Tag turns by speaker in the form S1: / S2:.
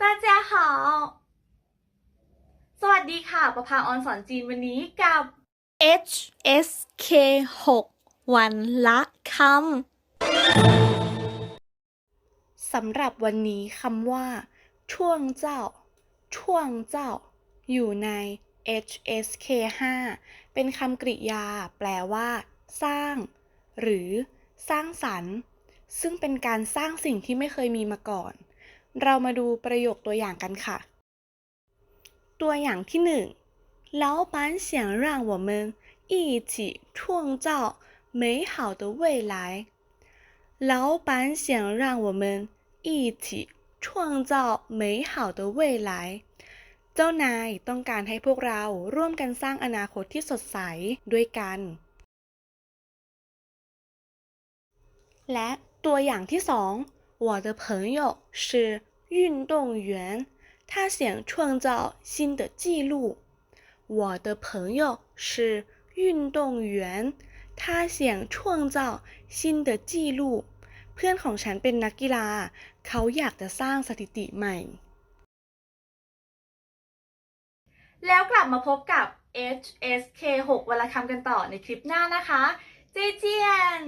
S1: ตาเจ้าหาสวัสดีค่ะ ประภาออนสอนจีนวันนี้กับ
S2: HSK 6 วันละคำสำหรับวันนี้คำว่า ช่วงเจ้า ช่วงเจ้า อยู่ใน HSK 5 เป็นคำกริยา แปลว่า สร้าง หรือ สร้างสรรค์ ซึ่งเป็นการสร้างสิ่งที่ไม่เคยมีมาก่อน เรามาดูประโยคตัวอย่างกันค่ะ ตัวอย่างที่หนึ่ง老板想让我们一起创造美好的未来。老板想让我们一起创造美好的未来。เจ้านายต้องการให้พวกเราร่วมกันสร้างอนาคตที่สดใสด้วยกัน และตัวอย่างที่สอง 我的朋友是运动员，他想创造新的纪录。我的朋友是运动员，他想创造新的纪录。เพื่อนของฉันเป็นนักกีฬา เขาอยากจะสร้างสถิติใหม่
S1: แล้วกลับมาพบกับ HSK 6วันละคำกันต่อในคลิปหน้านะคะ เจเจียน